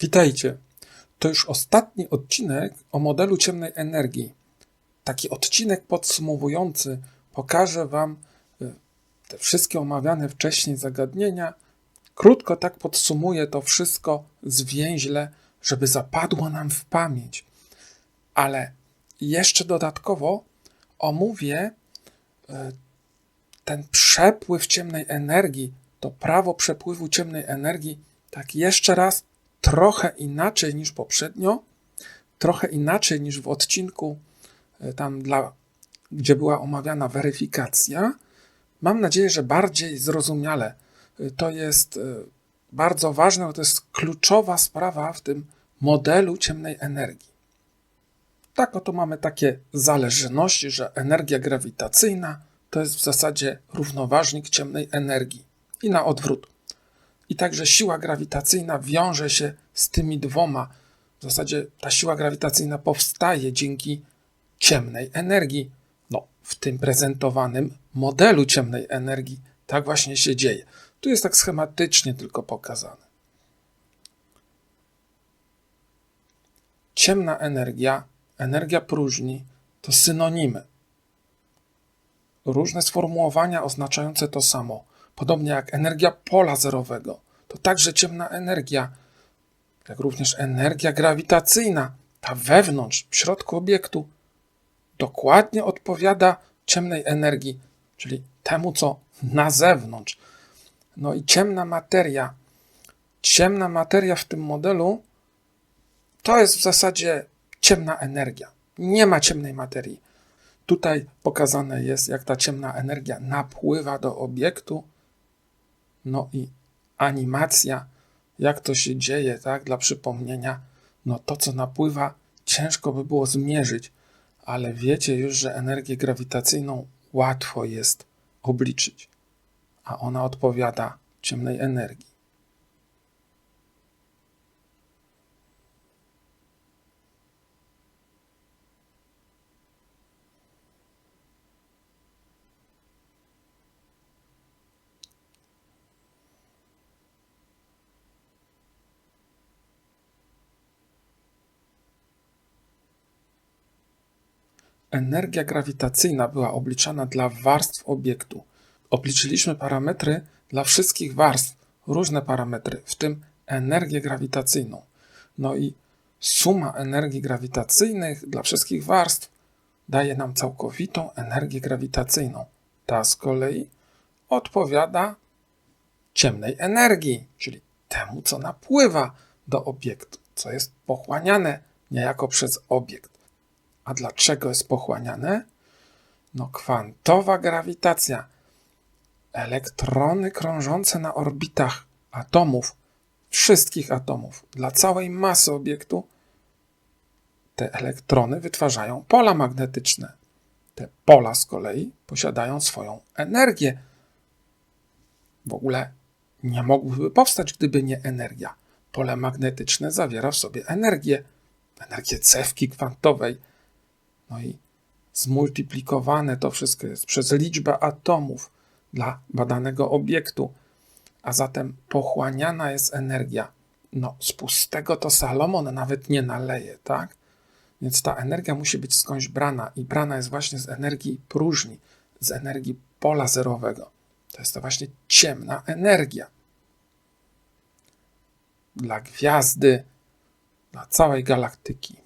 Witajcie. To już ostatni odcinek o modelu ciemnej energii. Taki odcinek podsumowujący pokaże Wam y, te wszystkie omawiane wcześniej zagadnienia. Krótko tak podsumuję to wszystko zwięźle, żeby zapadło nam w pamięć. Ale jeszcze dodatkowo omówię y, ten przepływ ciemnej energii, to prawo przepływu ciemnej energii, tak jeszcze raz trochę inaczej niż poprzednio, trochę inaczej niż w odcinku e, tam dla, gdzie była omawiana weryfikacja. Mam nadzieję, że bardziej zrozumiale. E, to jest e, bardzo ważne, bo to jest kluczowa sprawa w tym modelu ciemnej energii. Tak oto mamy takie zależności, że energia grawitacyjna to jest w zasadzie równoważnik ciemnej energii i na odwrót. I także siła grawitacyjna wiąże się z tymi dwoma. W zasadzie ta siła grawitacyjna powstaje dzięki ciemnej energii. No, w tym prezentowanym modelu ciemnej energii tak właśnie się dzieje. Tu jest tak schematycznie tylko pokazane. Ciemna energia, energia próżni to synonimy. Różne sformułowania oznaczające to samo Podobnie jak energia pola zerowego, to także ciemna energia, jak również energia grawitacyjna, ta wewnątrz, w środku obiektu, dokładnie odpowiada ciemnej energii, czyli temu, co na zewnątrz. No i ciemna materia. Ciemna materia w tym modelu to jest w zasadzie ciemna energia. Nie ma ciemnej materii. Tutaj pokazane jest, jak ta ciemna energia napływa do obiektu no i animacja, jak to się dzieje, tak, dla przypomnienia, no to, co napływa, ciężko by było zmierzyć, ale wiecie już, że energię grawitacyjną łatwo jest obliczyć, a ona odpowiada ciemnej energii. Energia grawitacyjna była obliczana dla warstw obiektu. Obliczyliśmy parametry dla wszystkich warstw, różne parametry, w tym energię grawitacyjną. No i suma energii grawitacyjnych dla wszystkich warstw daje nam całkowitą energię grawitacyjną. Ta z kolei odpowiada ciemnej energii, czyli temu, co napływa do obiektu, co jest pochłaniane niejako przez obiekt. A dlaczego jest pochłaniane? No, kwantowa grawitacja. Elektrony krążące na orbitach atomów, wszystkich atomów, dla całej masy obiektu, te elektrony wytwarzają pola magnetyczne. Te pola z kolei posiadają swoją energię. W ogóle nie mogłyby powstać, gdyby nie energia. Pole magnetyczne zawiera w sobie energię, energię cewki kwantowej no i zmultiplikowane to wszystko jest przez liczbę atomów dla badanego obiektu, a zatem pochłaniana jest energia. No, z pustego to Salomon nawet nie naleje, tak? Więc ta energia musi być skądś brana i brana jest właśnie z energii próżni, z energii pola zerowego. To jest to właśnie ciemna energia. Dla gwiazdy, dla całej galaktyki.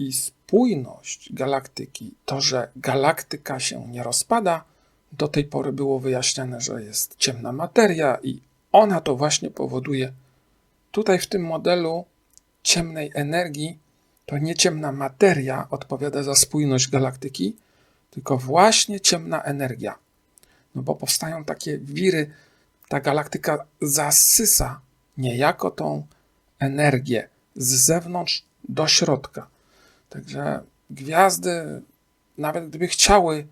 I spójność galaktyki, to, że galaktyka się nie rozpada, do tej pory było wyjaśniane, że jest ciemna materia i ona to właśnie powoduje. Tutaj w tym modelu ciemnej energii to nie ciemna materia odpowiada za spójność galaktyki, tylko właśnie ciemna energia. No bo powstają takie wiry, ta galaktyka zasysa niejako tą energię z zewnątrz do środka. Także gwiazdy, nawet gdyby chciały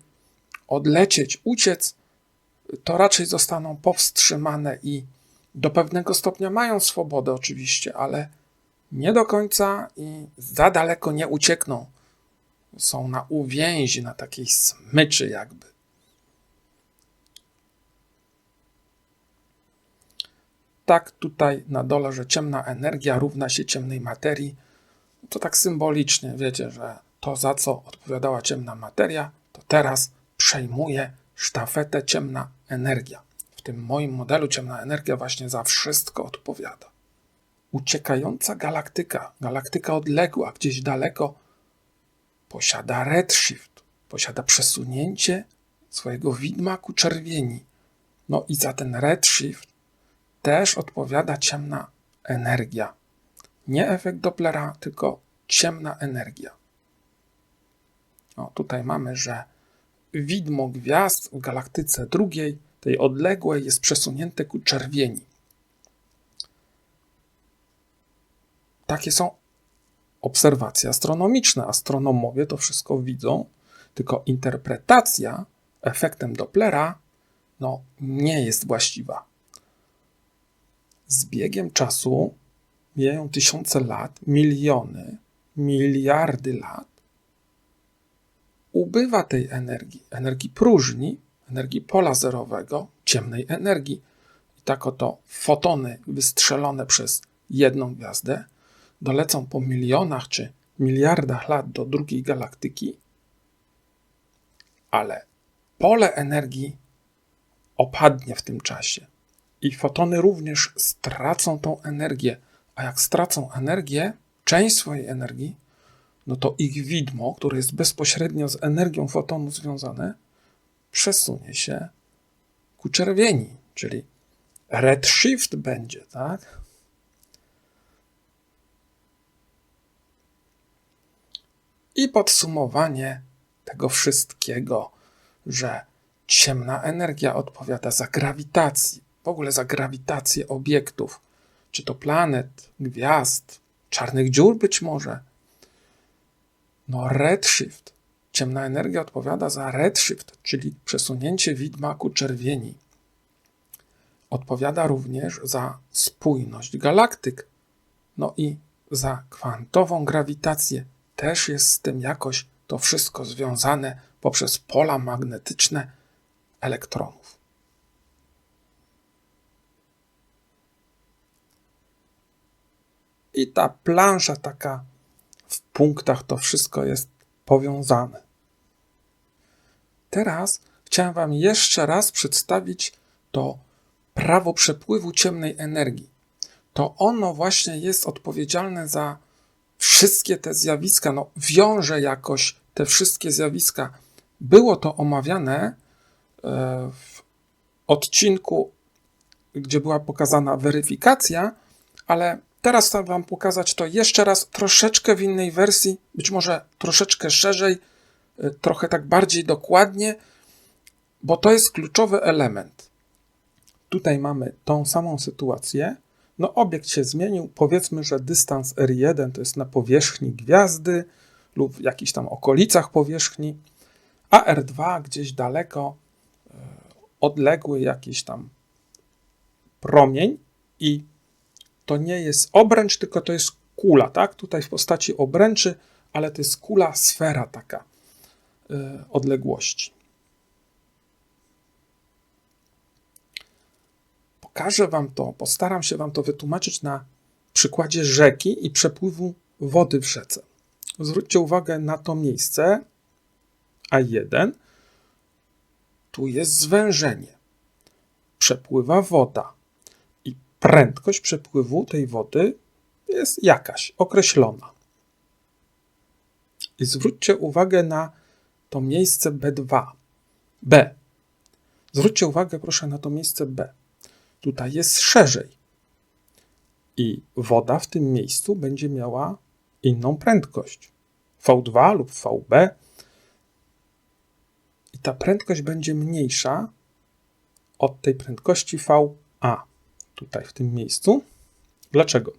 odlecieć, uciec, to raczej zostaną powstrzymane i do pewnego stopnia mają swobodę, oczywiście, ale nie do końca i za daleko nie uciekną. Są na uwięzi, na takiej smyczy, jakby. Tak, tutaj na dole, że ciemna energia równa się ciemnej materii to tak symbolicznie wiecie, że to za co odpowiadała ciemna materia, to teraz przejmuje sztafetę ciemna energia. W tym moim modelu ciemna energia właśnie za wszystko odpowiada. Uciekająca galaktyka, galaktyka odległa, gdzieś daleko, posiada redshift, posiada przesunięcie swojego widma ku czerwieni. No i za ten redshift też odpowiada ciemna energia. Nie efekt Dopplera, tylko ciemna energia. O, tutaj mamy, że widmo gwiazd w galaktyce drugiej, tej odległej, jest przesunięte ku czerwieni. Takie są obserwacje astronomiczne. Astronomowie to wszystko widzą, tylko interpretacja efektem Dopplera no, nie jest właściwa. Z biegiem czasu mijają tysiące lat, miliony, miliardy lat. Ubywa tej energii, energii próżni, energii pola zerowego, ciemnej energii. I tak oto fotony wystrzelone przez jedną gwiazdę dolecą po milionach czy miliardach lat do drugiej galaktyki, ale pole energii opadnie w tym czasie. I fotony również stracą tą energię. A jak stracą energię, część swojej energii, no to ich widmo, które jest bezpośrednio z energią fotonu związane, przesunie się ku czerwieni, czyli redshift będzie, tak? I podsumowanie tego wszystkiego, że ciemna energia odpowiada za grawitację, w ogóle za grawitację obiektów, czy to planet, gwiazd, czarnych dziur być może. No, redshift, ciemna energia odpowiada za redshift, czyli przesunięcie widma ku czerwieni. Odpowiada również za spójność galaktyk, no i za kwantową grawitację. Też jest z tym jakoś to wszystko związane poprzez pola magnetyczne elektronów. I ta plansza taka w punktach, to wszystko jest powiązane. Teraz chciałem Wam jeszcze raz przedstawić to prawo przepływu ciemnej energii. To ono właśnie jest odpowiedzialne za wszystkie te zjawiska, no, wiąże jakoś te wszystkie zjawiska. Było to omawiane e, w odcinku, gdzie była pokazana weryfikacja, ale teraz chcę Wam pokazać to jeszcze raz troszeczkę w innej wersji, być może troszeczkę szerzej, e, trochę tak bardziej dokładnie, bo to jest kluczowy element. Tutaj mamy tą samą sytuację. No, obiekt się zmienił. Powiedzmy, że dystans R1 to jest na powierzchni gwiazdy lub w jakichś tam okolicach powierzchni, a R2 gdzieś daleko, e, odległy jakiś tam promień i to nie jest obręcz, tylko to jest kula, tak? Tutaj w postaci obręczy, ale to jest kula, sfera taka yy, odległości. Pokażę Wam to, postaram się Wam to wytłumaczyć na przykładzie rzeki i przepływu wody w rzece. Zwróćcie uwagę na to miejsce A1. Tu jest zwężenie. Przepływa woda prędkość przepływu tej wody jest jakaś określona. I zwróćcie uwagę na to miejsce B2. B. Zwróćcie uwagę, proszę, na to miejsce B. Tutaj jest szerzej. I woda w tym miejscu będzie miała inną prędkość. V2 lub VB. I ta prędkość będzie mniejsza od tej prędkości VA tutaj w tym miejscu. Dlaczego?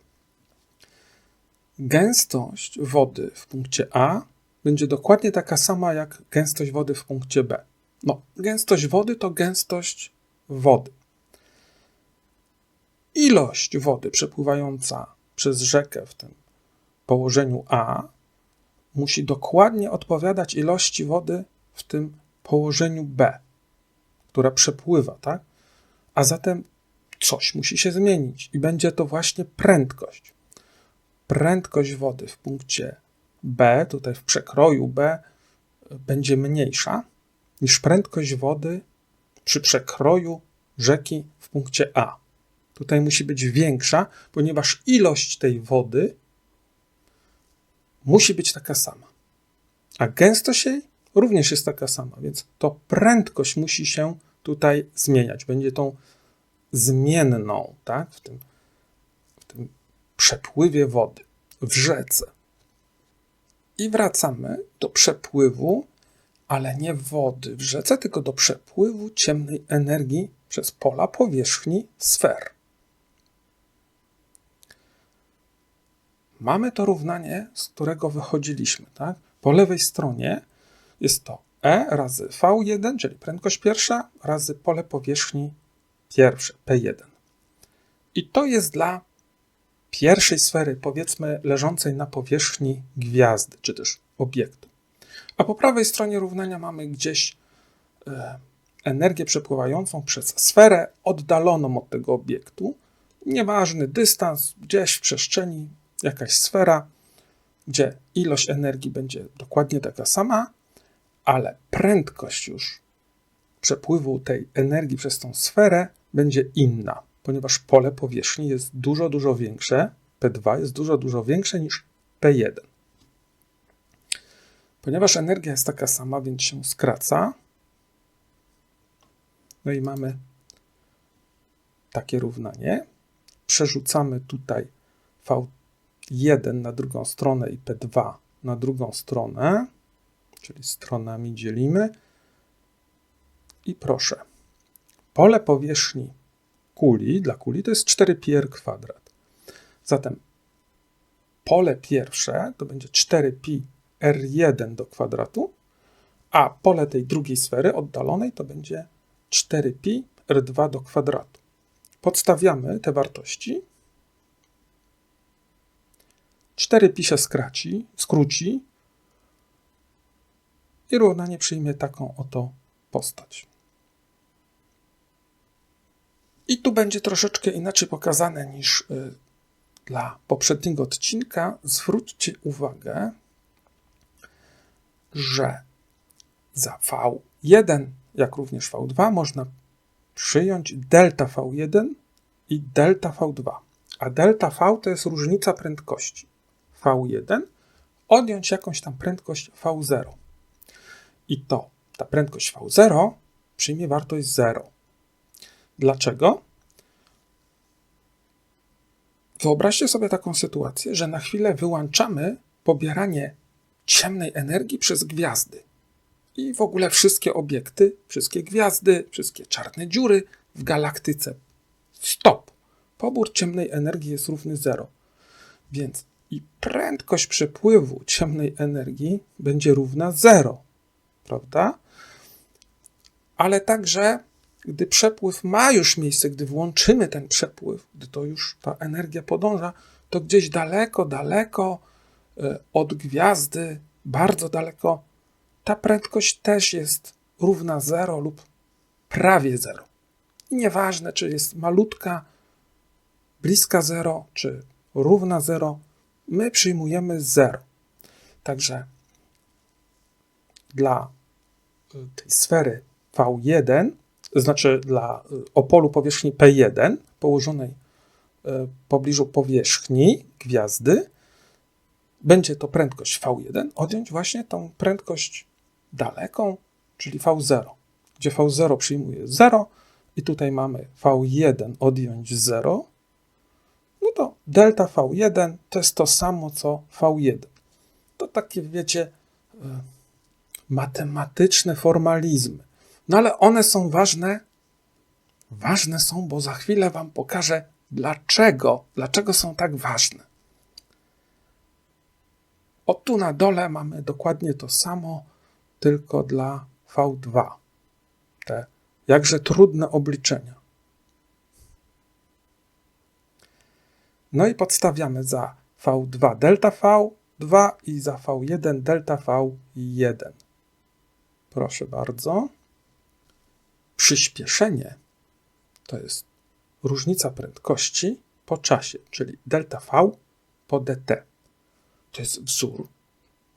Gęstość wody w punkcie A będzie dokładnie taka sama jak gęstość wody w punkcie B. No, gęstość wody to gęstość wody. Ilość wody przepływająca przez rzekę w tym położeniu A musi dokładnie odpowiadać ilości wody w tym położeniu B, która przepływa, tak? A zatem coś musi się zmienić i będzie to właśnie prędkość. Prędkość wody w punkcie B, tutaj w przekroju B, będzie mniejsza niż prędkość wody przy przekroju rzeki w punkcie A. Tutaj musi być większa, ponieważ ilość tej wody musi być taka sama. A gęstość jej również jest taka sama, więc to prędkość musi się tutaj zmieniać. Będzie tą zmienną, tak, w tym, w tym przepływie wody w rzece. I wracamy do przepływu, ale nie wody w rzece, tylko do przepływu ciemnej energii przez pola powierzchni sfer. Mamy to równanie, z którego wychodziliśmy. Tak? Po lewej stronie jest to E razy V1, czyli prędkość pierwsza, razy pole powierzchni pierwsze, P1. I to jest dla pierwszej sfery, powiedzmy, leżącej na powierzchni gwiazdy, czy też obiektu. A po prawej stronie równania mamy gdzieś e, energię przepływającą przez sferę oddaloną od tego obiektu. Nieważny dystans, gdzieś w przestrzeni, jakaś sfera, gdzie ilość energii będzie dokładnie taka sama, ale prędkość już przepływu tej energii przez tą sferę będzie inna, ponieważ pole powierzchni jest dużo, dużo większe, P2 jest dużo, dużo większe niż P1. Ponieważ energia jest taka sama, więc się skraca. No i mamy takie równanie. Przerzucamy tutaj V1 na drugą stronę i P2 na drugą stronę, czyli stronami dzielimy. I proszę, pole powierzchni kuli, dla kuli to jest 4πr kwadrat. Zatem pole pierwsze to będzie 4pi r1 do kwadratu, a pole tej drugiej sfery oddalonej to będzie 4pi r2 do kwadratu. Podstawiamy te wartości. 4pi się skraci, skróci i równanie przyjmie taką oto postać. I tu będzie troszeczkę inaczej pokazane niż y, dla poprzedniego odcinka. Zwróćcie uwagę, że za V1, jak również V2, można przyjąć delta V1 i delta V2. A delta V to jest różnica prędkości V1, odjąć jakąś tam prędkość V0. I to, ta prędkość V0 przyjmie wartość 0. Dlaczego? Wyobraźcie sobie taką sytuację, że na chwilę wyłączamy pobieranie ciemnej energii przez gwiazdy. I w ogóle wszystkie obiekty, wszystkie gwiazdy, wszystkie czarne dziury w galaktyce. Stop! Pobór ciemnej energii jest równy zero. Więc i prędkość przepływu ciemnej energii będzie równa zero. Prawda? Ale także, gdy przepływ ma już miejsce, gdy włączymy ten przepływ, gdy to już ta energia podąża, to gdzieś daleko, daleko E, od gwiazdy, bardzo daleko, ta prędkość też jest równa 0 lub prawie 0. I nieważne, czy jest malutka, bliska 0, czy równa 0, my przyjmujemy 0. Także dla e, tej sfery V1, znaczy dla e, opolu powierzchni P1 położonej w pobliżu powierzchni gwiazdy, będzie to prędkość V1, odjąć właśnie tą prędkość daleką, czyli V0, gdzie V0 przyjmuje 0 i tutaj mamy V1 odjąć 0, no to delta V1 to jest to samo co V1. To takie, wiecie, e, matematyczne formalizmy. No ale one są ważne. Ważne są, bo za chwilę Wam pokażę, dlaczego, dlaczego są tak ważne. O tu na dole mamy dokładnie to samo, tylko dla V2. Te jakże trudne obliczenia. No i podstawiamy za V2 delta V2 i za V1 delta V1. Proszę bardzo. Przyspieszenie to jest różnica prędkości po czasie, czyli delta V po dt. To jest wzór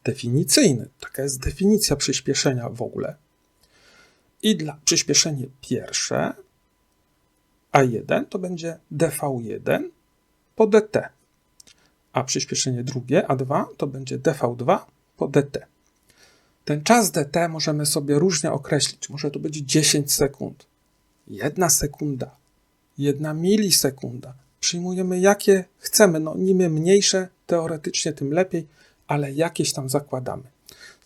definicyjny. Taka jest definicja przyspieszenia w ogóle. I dla przyspieszenie pierwsze A1 to będzie dv1 po dt, a przyspieszenie drugie A2 to będzie dv2 po dt. Ten czas dt możemy sobie różnie określić. Może to być 10 sekund, jedna sekunda, jedna milisekunda. Przyjmujemy jakie chcemy. No, im mniejsze teoretycznie, tym lepiej, ale jakieś tam zakładamy.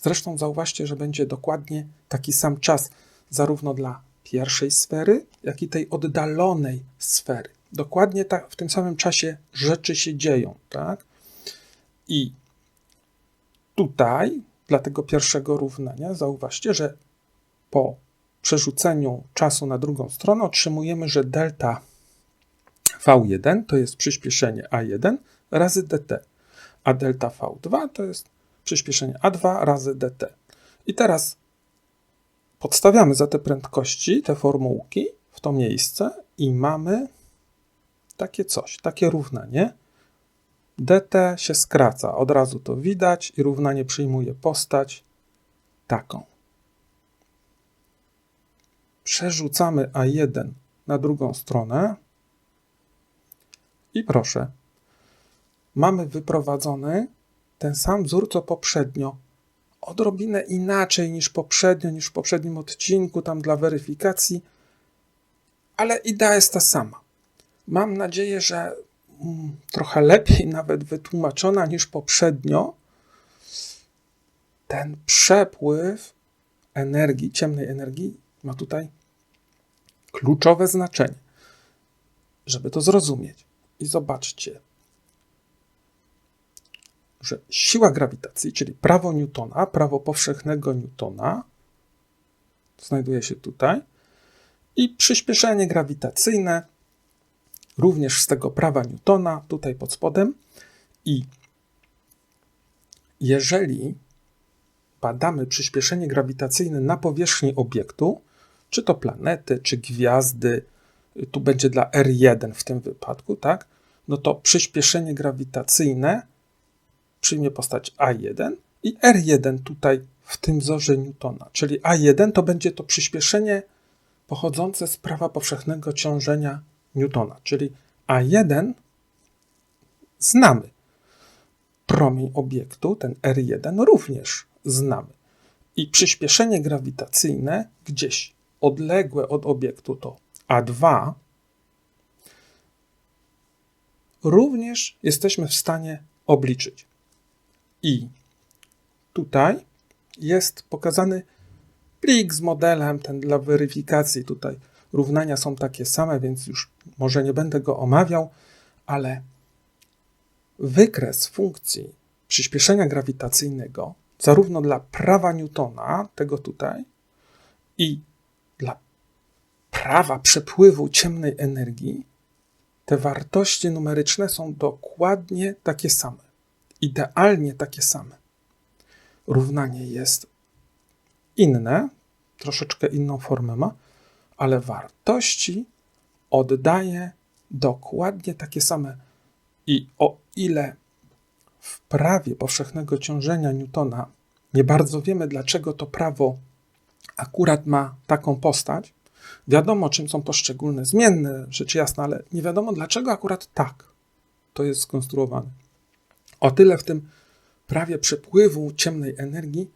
Zresztą zauważcie, że będzie dokładnie taki sam czas zarówno dla pierwszej sfery, jak i tej oddalonej sfery. Dokładnie tak w tym samym czasie rzeczy się dzieją, tak? I tutaj, dla tego pierwszego równania, zauważcie, że po przerzuceniu czasu na drugą stronę otrzymujemy, że delta V1 to jest przyspieszenie A1 razy dt, a delta V2 to jest przyspieszenie A2 razy dt. I teraz podstawiamy za te prędkości, te formułki w to miejsce i mamy takie coś, takie równanie. Dt się skraca, od razu to widać i równanie przyjmuje postać taką. Przerzucamy A1 na drugą stronę i proszę, mamy wyprowadzony ten sam wzór co poprzednio, odrobinę inaczej niż poprzednio, niż w poprzednim odcinku, tam dla weryfikacji, ale idea jest ta sama. Mam nadzieję, że trochę lepiej nawet wytłumaczona niż poprzednio. Ten przepływ energii, ciemnej energii, ma tutaj kluczowe znaczenie, żeby to zrozumieć. I zobaczcie, że siła grawitacji, czyli prawo Newtona, prawo powszechnego Newtona, znajduje się tutaj, i przyspieszenie grawitacyjne, również z tego prawa Newtona, tutaj pod spodem. I jeżeli badamy przyspieszenie grawitacyjne na powierzchni obiektu, czy to planety, czy gwiazdy, tu będzie dla R1 w tym wypadku, tak? No to przyspieszenie grawitacyjne przyjmie postać A1 i R1 tutaj w tym wzorze Newtona. Czyli A1 to będzie to przyspieszenie pochodzące z prawa powszechnego ciążenia Newtona. Czyli A1 znamy. Promień obiektu, ten R1 również znamy. I przyspieszenie grawitacyjne gdzieś odległe od obiektu to A2 również jesteśmy w stanie obliczyć. I tutaj jest pokazany plik z modelem, ten dla weryfikacji. Tutaj równania są takie same, więc już może nie będę go omawiał, ale wykres funkcji przyspieszenia grawitacyjnego, zarówno dla prawa Newtona, tego tutaj, i dla prawa przepływu ciemnej energii, te wartości numeryczne są dokładnie takie same idealnie takie same. Równanie jest inne, troszeczkę inną formę ma, ale wartości oddaje dokładnie takie same. I o ile w prawie powszechnego ciążenia Newtona nie bardzo wiemy, dlaczego to prawo akurat ma taką postać, wiadomo, czym są poszczególne zmienne, rzecz jasna, ale nie wiadomo, dlaczego akurat tak to jest skonstruowane. O tyle w tym prawie przepływu ciemnej energii,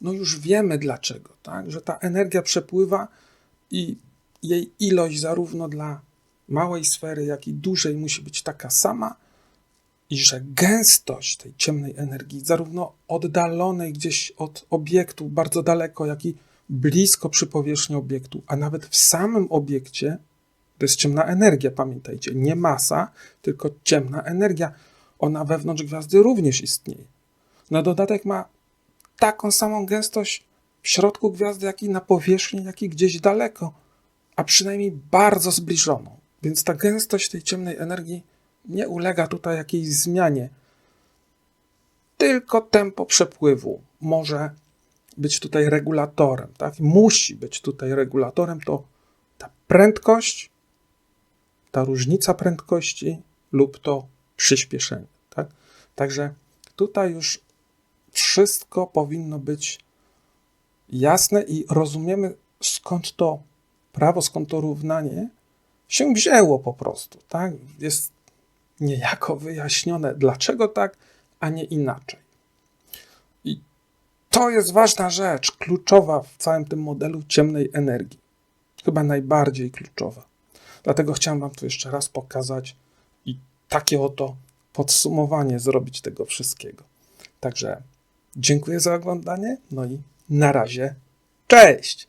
no już wiemy dlaczego, tak? że ta energia przepływa i jej ilość zarówno dla małej sfery, jak i dużej musi być taka sama, i że gęstość tej ciemnej energii, zarówno oddalonej gdzieś od obiektu bardzo daleko, jak i blisko przy powierzchni obiektu, a nawet w samym obiekcie, to jest ciemna energia, pamiętajcie, nie masa, tylko ciemna energia ona wewnątrz gwiazdy również istnieje. Na dodatek ma taką samą gęstość w środku gwiazdy, jak i na powierzchni, jak i gdzieś daleko, a przynajmniej bardzo zbliżoną. Więc ta gęstość tej ciemnej energii nie ulega tutaj jakiejś zmianie. Tylko tempo przepływu może być tutaj regulatorem, tak? Musi być tutaj regulatorem to ta prędkość ta różnica prędkości lub to przyspieszenie. Tak? Także tutaj już wszystko powinno być jasne i rozumiemy skąd to prawo, skąd to równanie się wzięło po prostu. Tak? Jest niejako wyjaśnione, dlaczego tak, a nie inaczej. I to jest ważna rzecz, kluczowa w całym tym modelu ciemnej energii. Chyba najbardziej kluczowa. Dlatego chciałem Wam to jeszcze raz pokazać i takie oto podsumowanie zrobić tego wszystkiego. Także dziękuję za oglądanie, no i na razie. Cześć!